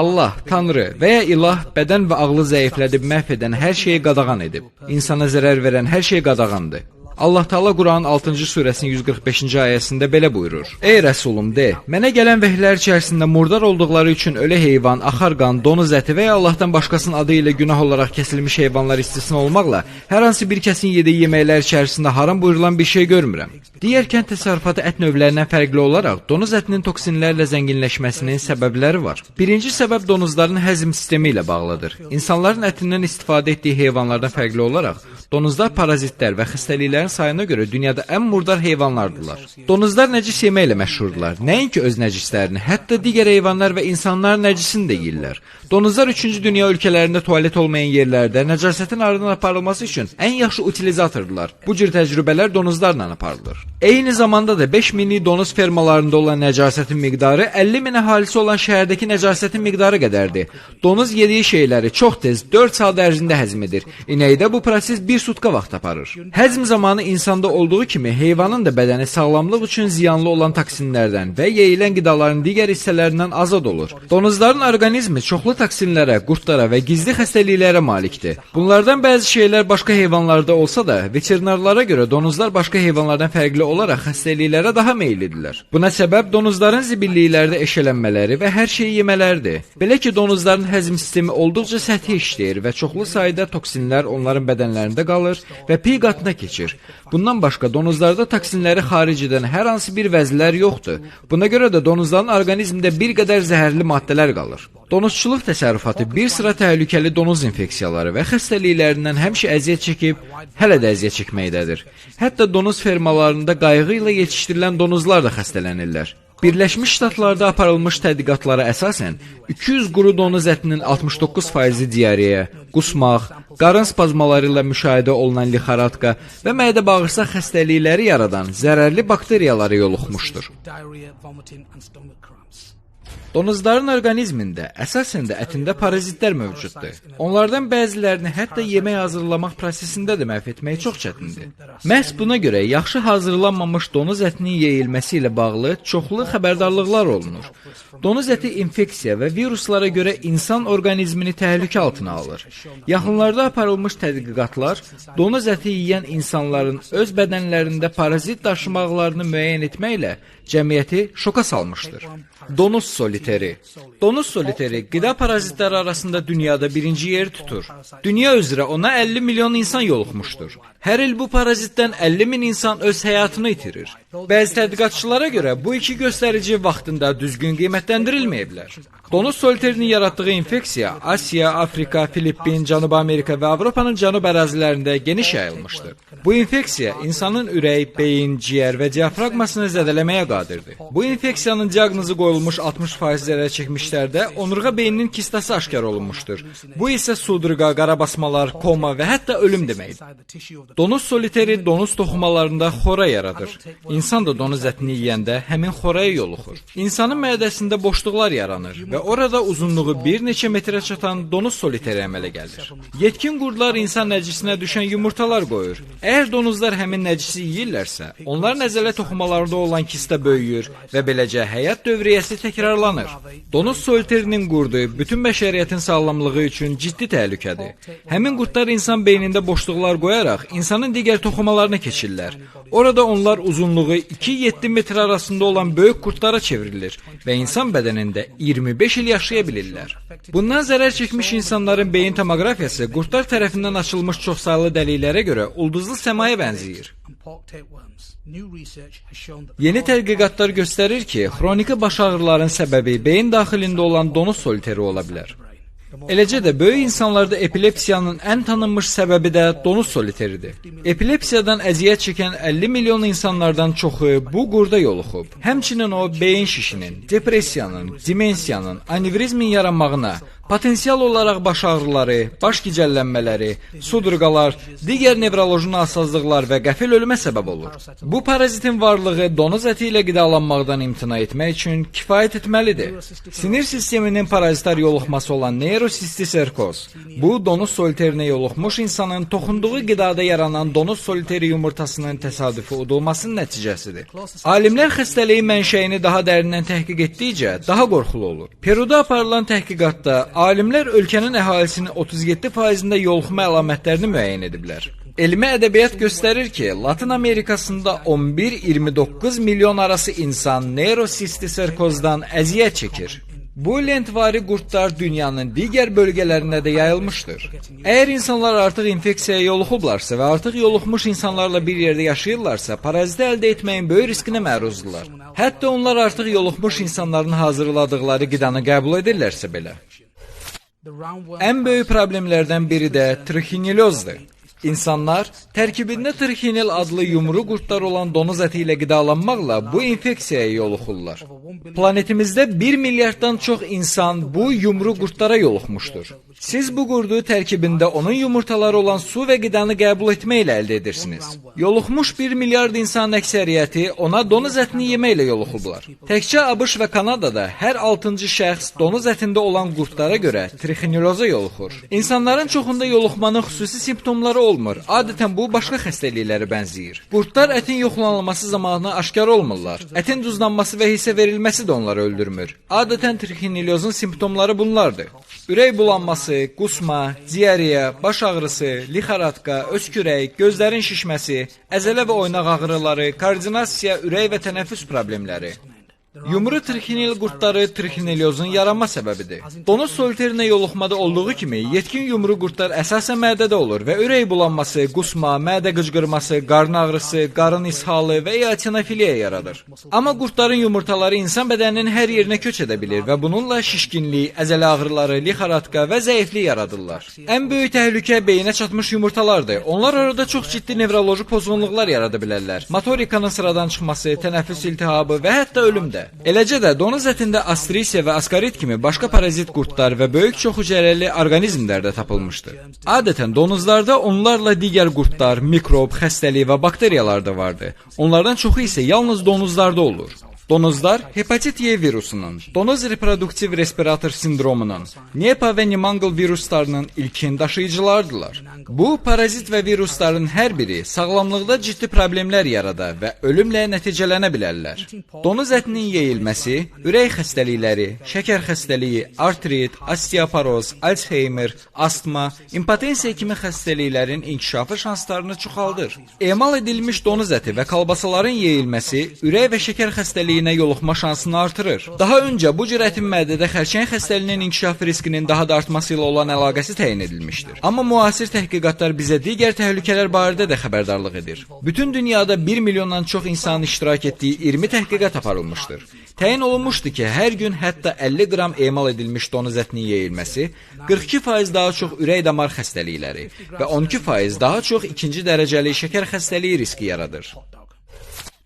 Allah, Tanrı və ya ilah bədən və ağlı zəiflədib məhv edən hər şeyi qadağan edib. İnsana zərər verən hər şey qadağandır. Allah Taala Quranın 6-cı surəsinin 145-ci ayəsində belə buyurur: Ey Rəsulum de, mənə gələn vəhlər içərisində murdar olduqları üçün ölü heyvan, axar qan, donuz əti və ya Allahdan başqasının adı ilə günah olaraq kəsilmiş heyvanlar istisna olmaqla hər hansı bir kəsin yediyi yeməklər içərisində haram buyurulan bir şey görmürəm. Digər təsərrüfatı ət növlərindən fərqli olaraq donuz ətinin toksinlərlə zənginləşməsinin səbəbləri var. Birinci səbəb donuzların həzm sistemi ilə bağlıdır. İnsanların ətindən istifadə etdiyi heyvanlardan fərqli olaraq donuzlar parazitlər və xəstəliklərin sayına görə dünyada ən murdar heyvanlardılar. Donuzlar nəcis yeməklə məşhurdular. Nəinki öz nəcislərini, hətta digər heyvanlar və insanların nəcisini də yeyirlər. Donuzlar 3-cü dünya ölkələrində tualet olmayan yerlərdə nəcasətin aradan aparılması üçün ən yaxşı utilizatordular. Bu cür təcrübələr donuzlarla aparılır. Eyni zamanda da 5 minlik donuz fermalarında olan nəcasətin miqdarı 50 min əhalisi olan şəhərdəki nəcasətin miqdarı qədərdir. Donuz yediyi şeyləri çox tez 4 saat ərzində həzm edir. İnəkdə bu proses 1 sutka vaxt aparır. Həzm zamanı insanda olduğu kimi heyvanın da bədəni sağlamlıq üçün ziyanlı olan toksinlərdən və yeyilən qidaların digər hissələrindən azad olur. Donuzların orqanizmi çoxlu toksinlərə, qurdlara və gizli xəstəliklərə malikdir. Bunlardan bəzi şeylər başqa heyvanlarda olsa da, veterinarlara görə donuzlar başqa heyvanlardan fərqli olaraq xəstəliklərə daha meyllidirlər. Buna səbəb donuzların zibilliklərdə eşələnmələri və hər şeyi yemələridir. Belə ki, donuzların həzm sistemi olduqca səthi işləyir və çoxlu sayda toksinlər onların bədənlərində qalır və piy qatına keçir. Bundan başqa donuzlarda toksinləri xaric edən hər hansı bir vəzlər yoxdur. Buna görə də donuzların orqanizmində bir qədər zəhərli maddələr qalır. Donuzçuluq təsərrüfatı bir sıra təhlükəli donuz infeksiyaları və xəstəliklərindən həmişə əziyyət çəkib, hələ də əziyyət çəkməkdədir. Hətta donuz fermalarında qayğı ilə yetişdirilən donuzlar da xəstələnirlər. Birləşmiş Ştatlarda aparılmış tədqiqatlara əsasən 200 quru donuz ətinin 69%-i diareya, qusmaq, qarın spazmaları ilə müşahidə olunan lixaradka və mədə-bağırsaq xəstəlikləri yaradan zərərli bakteriyalara yoluxmuşdur. Donuzların orqanizmində əsasən də ətində parazitlər mövcuddur. Onlardan bəzilərini hətta yemək hazırlamaq prosesində də məhv etmək çox çətindir. Məhz buna görə yaxşı hazırlanmamış donuz ətinin yeyilməsi ilə bağlı çoxlu xəbərdarlıqlar olunur. Donuz əti infeksiya və viruslara görə insan orqanizmini təhlükə altına alır. Yaxınlarda aparılmış tədqiqatlar donuz əti yeyən insanların öz bədənlərində parazit daşımaqlarını müəyyən etməklə cəmiyyəti şoka salmışdır. Donuz soliteri. Donuz soliteri qida parazitləri arasında dünyada birinci yeri tutur. Dünya üzrə ona 50 milyon insan yoluxmuşdur. Hər il bu parazitdən 50 min insan öz həyatını itirir. Bəzi tədqiqatçılara görə bu iki göstərici vaxtında düzgün qiymətləndirilməyiblər. Donuz soliterinin yaratdığı infeksiya Asiya, Afrika, Filippin, Cənubi Amerika və Avropanın cənub ərazilərində geniş yayılmışdır. Bu infeksiya insanın ürək, beyin, ciyər və diafraqmasını zədələməyə qadirdir. Bu infeksiyanın diaqnozu qoyulmuş 60% zərər çəkmişlərdə onurğa beyninin kistası aşkar olunmuşdur. Bu isə sudurqa, qarabasmalar, koma və hətta ölüm deməkdir. Donuz soliteri donuz toxumalarında xora yaradır. İnsan da donuz ətini yeyəndə həmin xoraya yoluxur. İnsanın mədəsində boşluqlar yaranır və orada uzunluğu bir neçə metrə çatan donuz soliteri əmələ gəlir. Yetkin qurdlar insan nəcisinə düşən yumurtalar qoyur. Əgər donuzlar həmin nəcisi yeyirlərsə, onlar nəzələ toxumalarında olan kistə böyüyür və beləcə həyat dövriyyəsi təkrarlanır. Donuz soliterinin qurdu bütün bəşəriyyətin sağlamlığı üçün ciddi təhlükədir. Həmin qurdlar insan beynində boşluqlar qoyaraq insanın digər toxumalarına keçirlər. Orada onlar uzunluğu 2-7 metr arasında olan böyük qurdlara çevrilir və insan bədənində 25 il yaşaya bilirlər. Bundan zərər çəkmiş insanların beyin tomoqrafiyası qurdlar tərəfindən açılmış çoxsaylı dəliklərə görə ulduzlu səmaya bənzəyir. Yeni tədqiqatlar göstərir ki, xroniki baş ağrılarının səbəbi beyin daxilində olan donuz soliteri ola bilər. Eləcə də böyük insanlarda epilepsiyanın ən tanınmış səbəbi də donuz soliteridir. Epilepsiyadan əziyyət çəkən 50 milyon insanlardan çoxu bu qurda yoluxub. Həmçinin o beyin şişinin, depressiyanın, demensiyanın, anevrizmin yaranmağına, Potensial olaraq baş ağrıları, baş gicəllənmələri, sudurqalar, digər nevroloji nasazlıqlar və qəfil ölümə səbəb olur. Bu parazitin varlığı donuz əti ilə qidalanmaqdan imtina etmək üçün kifayət etməlidir. Sinir sisteminin parazitar yoluxması olan neyrosistiserkoz. Bu donuz soliterinə yoluxmuş insanın toxunduğu qidada yaranan donuz soliteri yumurtasının təsadüfi udulmasının nəticəsidir. Alimlər xəstəliyin mənşəyini daha dərindən təhqiq etdikcə daha qorxulu olur. Peruda aparılan təhqiqatda alimlər ölkənin əhalisinin 37%-də yoluxma əlamətlərini müəyyən ediblər. Elmi ədəbiyyat göstərir ki, Latın Amerikasında 11-29 milyon arası insan neyrosistiserkozdan əziyyət çəkir. Bu lentvari qurdlar dünyanın digər bölgələrində də yayılmışdır. Əgər insanlar artıq infeksiyaya yoluxublarsa və artıq yoluxmuş insanlarla bir yerdə yaşayırlarsa, paraziti əldə etməyin böyük riskinə məruzdular. Hətta onlar artıq yoluxmuş insanların hazırladıqları qidanı qəbul edirlərsə belə. Ən böyük problemlərdən biri də trixinellozdur. İnsanlar tərkibində trixinel adlı yumru qurdlar olan donuz əti ilə qidalanmaqla bu infeksiyaya yoluxurlar. Planetimizdə 1 milyarddan çox insan bu yumru qurdlara yoluxmuşdur. Siz bu qurdu tərkibində onun yumurtaları olan su və qidanı qəbul etməklə əldə edirsiniz. Yoluxmuş 1 milyard insanın əksəriyyəti ona donuz ətini yeməklə yoluxublar. Təkcə ABŞ və Kanadada hər 6-cı şəxs donuz ətində olan qurdlara görə trixinelloza yoluxur. İnsanların çoxunda yoluxmanın xüsusi simptomları olmur. Adətən bu başqa xəstəliklərə bənzəyir. Qurdlar ətin yoxlanılması zamanı aşkar olmurlar. Ətin duzlanması və hissə verilməsi də onları öldürmür. Adətən trixinellozun simptomları bunlardır. Ürək bulanması, qusma, diareya, baş ağrısı, lixaradka, öskürək, gözlərin şişməsi, əzələ və oynaq ağrıları, koordinasiya, ürək və tənəffüs problemləri. Yumru trixinel qurdları trixinellozun yaranma səbəbidir. Donuz soliterinə yoluxmada olduğu kimi, yetkin yumru qurdlar əsasən mədədə olur və ürək bulanması, qusma, mədə qıcqırması, qarın ağrısı, qarın ishalı və eosinofiliya yaradır. Amma qurdların yumurtaları insan bədəninin hər yerinə köç edə bilir və bununla şişkinlik, əzələ ağrıları, lixaradka və zəiflik yaradırlar. Ən böyük təhlükə beyinə çatmış yumurtalardır. Onlar orada çox ciddi nevroloji pozğunluqlar yarada bilərlər. Motorikanın sıradan çıxması, tənəffüs iltihabı və hətta ölüm də. Eləcə də donuz ətində astrisiya və askarit kimi başqa parazit qurdlar və böyük çox hüceyrəli orqanizmlər də tapılmışdır. Adətən donuzlarda onlarla digər qurdlar, mikrob, xəstəlik və bakteriyalar da vardır. Onlardan çoxu isə yalnız donuzlarda olur. Donuzlar hepatit Y virusunun, donuz reproduktiv respirator sindromunun, Nepa və Nimangle viruslarının ilkin daşıyıcılardılar. Bu parazit və virusların hər biri sağlamlıqda ciddi problemlər yarada və ölümlə nəticələnə bilərlər. Donuz ətinin yeyilməsi ürək xəstəlikləri, şəkər xəstəliyi, artrit, osteoporoz, Alzheimer, astma, impotensiya kimi xəstəliklərin inkişafı şanslarını çoxaldır. Emal edilmiş donuz əti və kolbasaların yeyilməsi ürək və şəkər xəstəliyi xəstəliyinə yoluxma şansını artırır. Daha öncə bu cür ətin mədədə xərçəng xəstəliyinin inkişaf riskinin daha da artması ilə olan əlaqəsi təyin edilmişdir. Amma müasir təhqiqatlar bizə digər təhlükələr barədə də xəbərdarlıq edir. Bütün dünyada 1 milyondan çox insanın iştirak etdiyi 20 təhqiqat aparılmışdır. Təyin olunmuşdu ki, hər gün hətta 50 qram emal edilmiş donuz ətinin yeyilməsi 42% daha çox ürək damar xəstəlikləri və 12% daha çox ikinci dərəcəli şəkər xəstəliyi riski yaradır.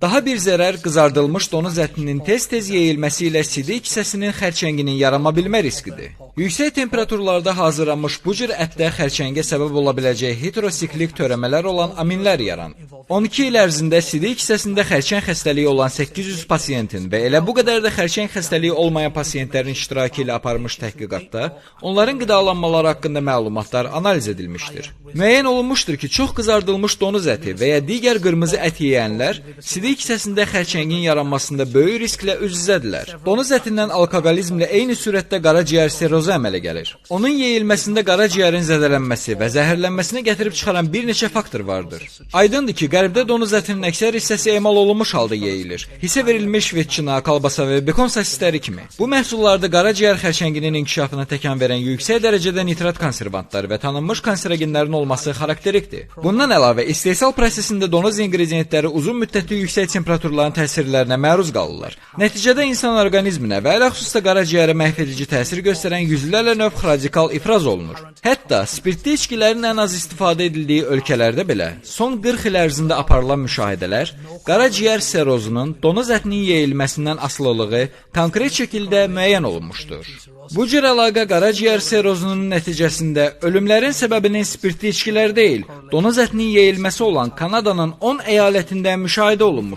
Daha bir zərər qızardılmış donuz ətinin tez-tez yeyilməsi ilə sidik hissəsinin xərçənginin yarama bilmə riskidir. Yüksək temperaturlarda hazırlanmış bu cür ətdə xərçəngə səbəb ola biləcək heterosiklik törəmələr olan aminlər yaranır. 12 il ərzində sidik hissəsində xərçəng xəstəliyi olan 800 pasiyentin və elə bu qədər də xərçəng xəstəliyi olmayan pasiyentlərin iştirakı ilə aparılmış təhqiqatda onların qidalanmaları haqqında məlumatlar analiz edilmişdir. Müəyyən olunmuşdur ki, çox qızardılmış donuz əti və ya digər qırmızı ət yeyənlər sidik hissəsində xərçəngin yaranmasında böyük risklə üz-üzədirlər. Donuz ətindən alkoqolizmlə eyni sürətdə qaraciyər serozu əmələ gəlir. Onun yeyilməsində qaraciyərin zədələnməsi və zəhərlənməsinə gətirib çıxaran bir neçə faktor vardır. Aydındır ki, Qərbdə donuz ətinin əksər hissəsi emal olunmuş halda yeyilir. Hissə verilmiş vetçina, kalbasa və bekon sosisləri kimi. Bu məhsullarda qaraciyər xərçənginin inkişafına təkan verən yüksək dərəcədə nitrat konservantları və tanınmış kanserogenlərin olması xarakterikdir. Bundan əlavə istehsal prosesində donuz inqridiyentləri uzun müddətli yüksək yüksək temperaturların təsirlərinə məruz qalırlar. Nəticədə insan orqanizminə və ələxüsusda qaraciyərə məhv edici təsir göstərən yüzlərlə növ radikal ifraz olunur. Hətta spirtli içkilərin ən az istifadə edildiyi ölkələrdə belə son 40 il ərzində aparılan müşahidələr qaraciyər serozunun donuz ətinin yeyilməsindən asılılığı konkret şəkildə müəyyən olunmuşdur. Bu cür əlaqə qaraciyər serozunun nəticəsində ölümlərin səbəbinin spirtli içkilər deyil, donuz ətinin yeyilməsi olan Kanadanın 10 əyalətində müşahidə olunmuşdur.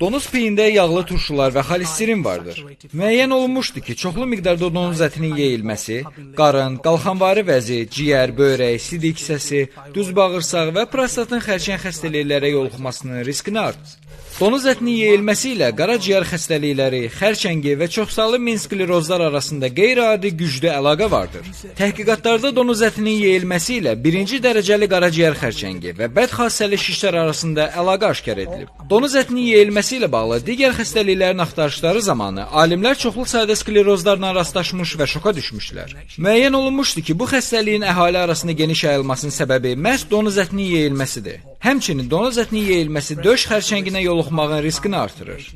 Donuz peyində yağlı turşular və xolesterin vardır. Müəyyən olunmuşdur ki, çoxlu miqdarda donuz ətinin yeyilməsi qarın, qalxanvari vəzi, ciyər, böyrək, sidik hissəsi, düz bağırsaq və prostatın xərçəng xəstəliklərə yoluxmasının riskini artırır. Donuz ətinin yeyilməsi ilə qaraciyər xəstəlikləri, xərçəngi və çoxsaylı mensklerozlar arasında qeyri-adi güclü əlaqə vardır. Təhqiqatlarda donuz ətinin yeyilməsi ilə birinci dərəcəli qaraciyər xərçəngi və bədxassəli şişlər arasında əlaqə aşkar edilib. Donuz ətinin yeyilməsi ilə bağlı digər xəstəliklərin axtarışları zamanı alimlər çoxlu sayda sklerozlarla rastlaşmış və şoka düşmüşlər. Müəyyən olunmuşdur ki, bu xəstəliyin əhali arasında geniş yayılmasının səbəbi məhz donuz ətinin yeyilməsidir. Həmçinin donuz ətinin yeyilməsi döş xərçənginə yoluxmağın riskini artırır.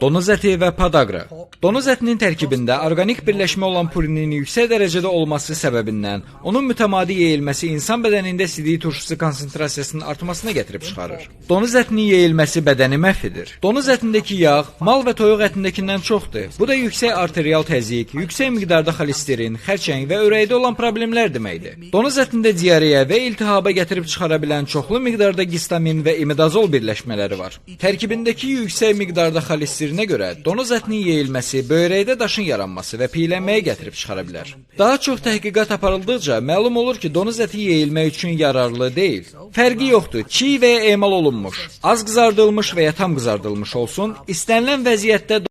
Donuz əti və padaqa. Donuz ətinin tərkibində orqanik birləşmə olan purinin yüksək dərəcədə olması səbəbindən onun mütəmadi yeyilməsi insan bədənində sidik turşusu konsentrasiyasının artmasına gətirib çıxarır. Donuz ətinin yeyilməsi bədəni məhv edir. Donuz ətindəki yağ mal və toyuq ətindəkindən çoxdur. Bu da yüksək arterial təzyiq, yüksək miqdarda xolesterin, xərçəng və ürəkdə olan problemlər deməkdir. Donuz ətində diareya və iltihaba gətirib çıxara bilən çoxlu miqdarda gistamin və imidazol birləşmələri var. Tərkibindəki yüksək miqdarda xolesterinə görə donuz ətinin yeyilməsi böyrəkdə daşın yaranması və piylənməyə gətirib çıxara bilər. Daha çox təhqiqat aparıldıqca məlum olur ki, donuz əti yeyilmək üçün yararlı deyil. Fərqi yoxdur, çiy və ya emal olunmuş, az qızardılmış və ya tam qızardılmış olsun, istənilən vəziyyətdə